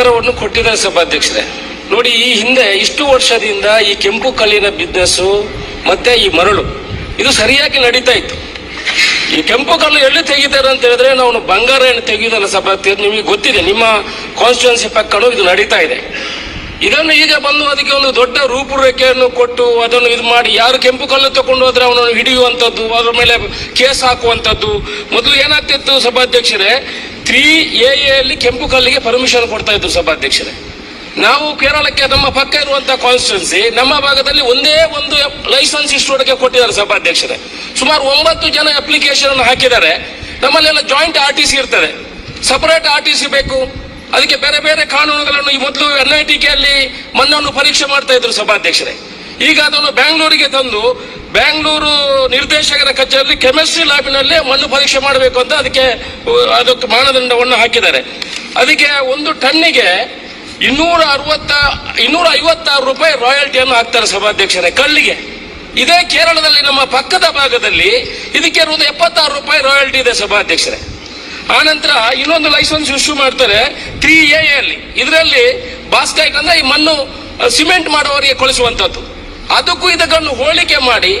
ಉತ್ತರವನ್ನು ಕೊಟ್ಟಿದ್ದಾರೆ ಸಭಾಧ್ಯಕ್ಷರೇ. ನೋಡಿ, ಈ ಹಿಂದೆ ಇಷ್ಟು ವರ್ಷದಿಂದ ಈ ಕೆಂಪು ಕಲ್ಲಿನ ಬಿಸ್ನೆಸ್ ಮತ್ತೆ ಈ ಮರಳು, ಇದು ಸರಿಯಾಗಿ ನಡೀತಾ ಇತ್ತು. ಈ ಕೆಂಪು ಕಲ್ಲು ಎಲ್ಲಿ ತೆಗಿತಾರೆ ಅಂತ ಹೇಳಿದ್ರೆ ನಾವು ಬಂಗಾರ ಏನು ತೆಗೆಯುವುದಲ್ಲ ಸಭಾಧ್ಯಕ್ಷ ನಿಮಗೆ ಗೊತ್ತಿದೆ. ನಿಮ್ಮ ಕಾನ್ಸ್ಟಿಟ್ಯೂನ್ಸಿ ಪಕ್ಕನೂ ಇದು ನಡೀತಾ ಇದೆ. ಇದನ್ನು ಈಗ ಬಂದು ಅದಕ್ಕೆ ಒಂದು ದೊಡ್ಡ ರೂಪುರೇಖೆಯನ್ನು ಕೊಟ್ಟು ಅದನ್ನು ಇದು ಮಾಡಿ ಯಾರು ಕೆಂಪು ಕಲ್ಲು ತಗೊಂಡು ಹೋದ್ರೆ ಅವನನ್ನು ಹಿಡಿಯುವಂಥದ್ದು, ಅದರ ಮೇಲೆ ಕೇಸ್ ಹಾಕುವಂಥದ್ದು. ಮೊದಲು ಏನಾಗ್ತಿತ್ತು ಸಭಾಧ್ಯಕ್ಷರೇ? ತ್ರೀ ಎ ಅಲ್ಲಿ ಕೆಂಪು ಕಲ್ಲಿಗೆ ಪರ್ಮಿಷನ್ ಕೊಡ್ತಾ ಇದ್ರು ಸಭಾಧ್ಯಕ್ಷರೇ. ನಾವು ಕೇರಳಕ್ಕೆ ನಮ್ಮ ಪಕ್ಕ ಇರುವಂತಹ ಕಾನ್ಸ್ಟಿಟ್ಯೂನ್ಸಿ ನಮ್ಮ ಭಾಗದಲ್ಲಿ ಒಂದೇ ಒಂದು ಲೈಸೆನ್ಸ್ ಇಷ್ಟೋಡಕ್ಕೆ ಕೊಟ್ಟಿದ್ದಾರೆ ಸಭಾಧ್ಯಕ್ಷರೇ. ಸುಮಾರು ಒಂಬತ್ತು ಜನ ಅಪ್ಲಿಕೇಶನ್ ಹಾಕಿದ್ದಾರೆ. ನಮ್ಮಲ್ಲೆಲ್ಲ ಜಾಯಿಂಟ್ ಆರ್ ಟಿ ಸಿ ಇರ್ತದೆ. ಸಪರೇಟ್ ಆರ್ ಟಿ ಸಿ ಬೇಕು. ಅದಕ್ಕೆ ಬೇರೆ ಬೇರೆ ಕಾನೂನುಗಳನ್ನು ಈ ಮೊದಲು ಎನ್ ಐ ಟಿ ಅಲ್ಲಿ ಮಣ್ಣನ್ನು ಪರೀಕ್ಷೆ ಮಾಡ್ತಾ ಇದ್ರು ಸಭಾಧ್ಯಕ್ಷರೇ. ಈಗ ಅದನ್ನು ಬ್ಯಾಂಗ್ಳೂರಿಗೆ ತಂದು ಬ್ಯಾಂಗ್ಳೂರು ನಿರ್ದೇಶಕರ ಕಚೇರಿ ಕೆಮಿಸ್ಟ್ರಿ ಲ್ಯಾಬಿನಲ್ಲಿ ಮಣ್ಣು ಪರೀಕ್ಷೆ ಮಾಡಬೇಕು ಅಂತ ಅದಕ್ಕೆ ಅದಕ್ಕೆ ಮಾನದಂಡವನ್ನು ಹಾಕಿದ್ದಾರೆ. ಅದಕ್ಕೆ ಒಂದು ಟನ್ನಿಗೆ ಇನ್ನೂರ ಅರವತ್ತ, ಇನ್ನೂರ ಐವತ್ತಾರು ರೂಪಾಯಿ ರಾಯಲ್ಟಿಯನ್ನು ಹಾಕ್ತಾರೆ ಸಭಾಧ್ಯಕ್ಷರೇ, ಕಳ್ಳಿಗೆ. ಇದೇ ಕೇರಳದಲ್ಲಿ ನಮ್ಮ ಪಕ್ಕದ ಭಾಗದಲ್ಲಿ ಇದಕ್ಕೆ ಒಂದು ಎಪ್ಪತ್ತಾರು ರೂಪಾಯಿ ರಾಯಲ್ಟಿ ಇದೆ ಸಭಾಧ್ಯಕ್ಷರೇ. ಆನಂತರ ಇನ್ನೊಂದು ಲೈಸೆನ್ಸ್ ಇಶ್ಯೂ ಮಾಡ್ತಾರೆ ತ್ರೀ ಎ ಅಲ್ಲಿ. ಇದರಲ್ಲಿ ಬಾಸ್ಕೈಟ್ ಅಂದ್ರೆ ಈ ಮಣ್ಣು ಸಿಮೆಂಟ್ ಮಾಡುವವರಿಗೆ ಕೊಳಿಸುವಂತದ್ದು ಅದಕ್ಕೂ ಇದಕ್ಕನ್ನು ಹೋಲಿಕೆ ಮಾಡಿ,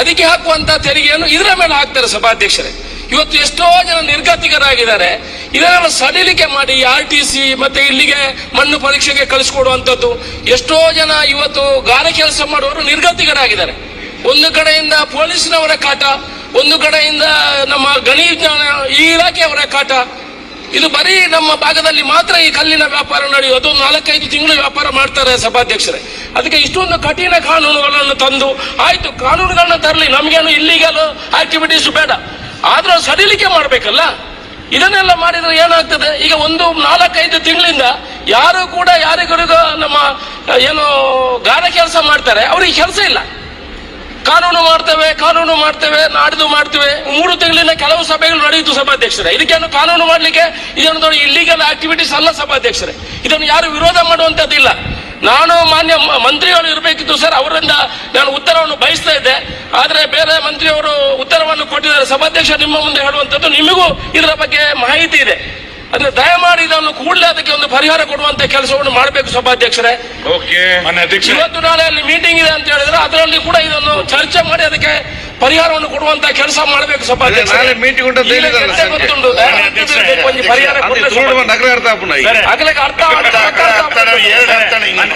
ಅದಕ್ಕೆ ಹಾಕುವಂತ ತೆರಿಗೆಯನ್ನು ಇದರ ಮೇಲೆ ಹಾಕ್ತಾರೆ ಸಭಾಧ್ಯಕ್ಷರೇ. ಇವತ್ತು ಎಷ್ಟೋ ಜನ ನಿರ್ಗತಿಕರಾಗಿದ್ದಾರೆ. ಇದನ್ನೆಲ್ಲ ಸಡಿಲಿಕೆ ಮಾಡಿ ಆರ್ ಟಿ ಸಿ ಮತ್ತೆ ಇಲ್ಲಿಗೆ ಮಣ್ಣು ಪರೀಕ್ಷೆಗೆ ಕಳಿಸ್ಕೊಡುವಂಥದ್ದು. ಎಷ್ಟೋ ಜನ ಇವತ್ತು ಗಾರೆ ಕೆಲಸ ಮಾಡುವವರು ನಿರ್ಗತಿಕರಾಗಿದ್ದಾರೆ. ಒಂದು ಕಡೆಯಿಂದ ಪೊಲೀಸ್ನವರ ಕಾಟ, ಒಂದು ಕಡೆಯಿಂದ ನಮ್ಮ ಗಣಿ ಇಲಾಖೆಯವರ ಕಾಟ. ಇದು ಬರೀ ನಮ್ಮ ಭಾಗದಲ್ಲಿ ಮಾತ್ರ ಈ ಕಲ್ಲಿನ ವ್ಯಾಪಾರ ನಡೆಯೋದು. ನಾಲ್ಕೈದು ತಿಂಗಳು ವ್ಯಾಪಾರ ಮಾಡ್ತಾರೆ ಸಭಾಧ್ಯಕ್ಷರೇ. ಅದಕ್ಕೆ ಇಷ್ಟೊಂದು ಕಠಿಣ ಕಾನೂನುಗಳನ್ನು ತಂದು ಆಯ್ತು, ಕಾನೂನುಗಳನ್ನ ತರಲಿ. ನಮಗೇನು ಇಲ್ಲಿಗಲ್ ಆಕ್ಟಿವಿಟೀಸ್ ಬೇಡ. ಆದ್ರೂ ಸಡಿಲಿಕೆ ಮಾಡಬೇಕಲ್ಲ? ಇದನ್ನೆಲ್ಲ ಮಾಡಿದ್ರೆ ಏನಾಗ್ತದೆ? ಈಗ ಒಂದು ನಾಲ್ಕೈದು ತಿಂಗಳಿಂದ ಯಾರು ಕೂಡ ಯಾರಿಗೂ ನಮ್ಮ ಏನು ಗಾರ ಕೆಲಸ ಮಾಡ್ತಾರೆ. ಅವ್ರಿಗೆ ಕೆಲಸ ಇಲ್ಲ. ಕಾನೂನು ಮಾಡ್ತೇವೆ ಕಾನೂನು ಮಾಡ್ತೇವೆ ನಾಡಿದು ಮಾಡ್ತೇವೆ. ಮೂರು ತಿಂಗಳಿನ ಕೆಲವು ಸಭೆಗಳು ನಡೆಯಿತು ಸಭಾಧ್ಯಕ್ಷರೇ. ಇದಕ್ಕೇನು ಕಾನೂನು ಮಾಡಲಿಕ್ಕೆ ಇದನ್ನು ನೋಡಿ ಇಲ್ಲಿಗಲ್ ಆಕ್ಟಿವಿಟೀಸ್ ಅಲ್ಲ ಸಭಾಧ್ಯಕ್ಷರೇ. ಇದನ್ನು ಯಾರು ವಿರೋಧ ಮಾಡುವಂತದ್ದಿಲ್ಲ ನಾನು ಮಾನ್ಯ ಮಂತ್ರಿಗಳು ಇರಬೇಕಿತ್ತು ಸರ್, ಅವರಿಂದ ನಾನು ಉತ್ತರವನ್ನು ಬಯಸ್ತಾ ಇದ್ದೆ. ಆದರೆ ಬೇರೆ ಮಂತ್ರಿಯವರು ಉತ್ತರವನ್ನು ಕೊಟ್ಟಿದ್ದಾರೆ. ಸಭಾಧ್ಯಕ್ಷ ನಿಮ್ಮ ಮುಂದೆ ಹೇಳುವಂತದ್ದು ನಿಮಗೂ ಇದರ ಬಗ್ಗೆ ಮಾಹಿತಿ ಇದೆ. ಅಂದ್ರೆ ದಯಮಾಡಿ ನಾನು ಕೂಡಲೇ ಅದಕ್ಕೆ ಒಂದು ಪರಿಹಾರ ಕೊಡುವಂತ ಕೆಲಸವನ್ನು ಮಾಡಬೇಕು ಸಭಾಧ್ಯಕ್ಷರೇ. ಇವತ್ತು ನಾಳೆ ಅಲ್ಲಿ ಮೀಟಿಂಗ್ ಇದೆ ಅಂತ ಹೇಳಿದ್ರೆ ಅದರಲ್ಲಿ ಕೂಡ ಇದನ್ನು ಚರ್ಚೆ ಮಾಡಿ ಅದಕ್ಕೆ ಪರಿಹಾರವನ್ನು ಕೊಡುವಂತ ಕೆಲಸ ಮಾಡಬೇಕು ಸಭಾಧ್ಯಕ್ಷರೇ. ಅಧ್ಯಕ್ಷರೇ, ಒಂದು ಪರಿಹಾರ ಅದು. ಅರ್ಥ ಆಪುನ ಈಗ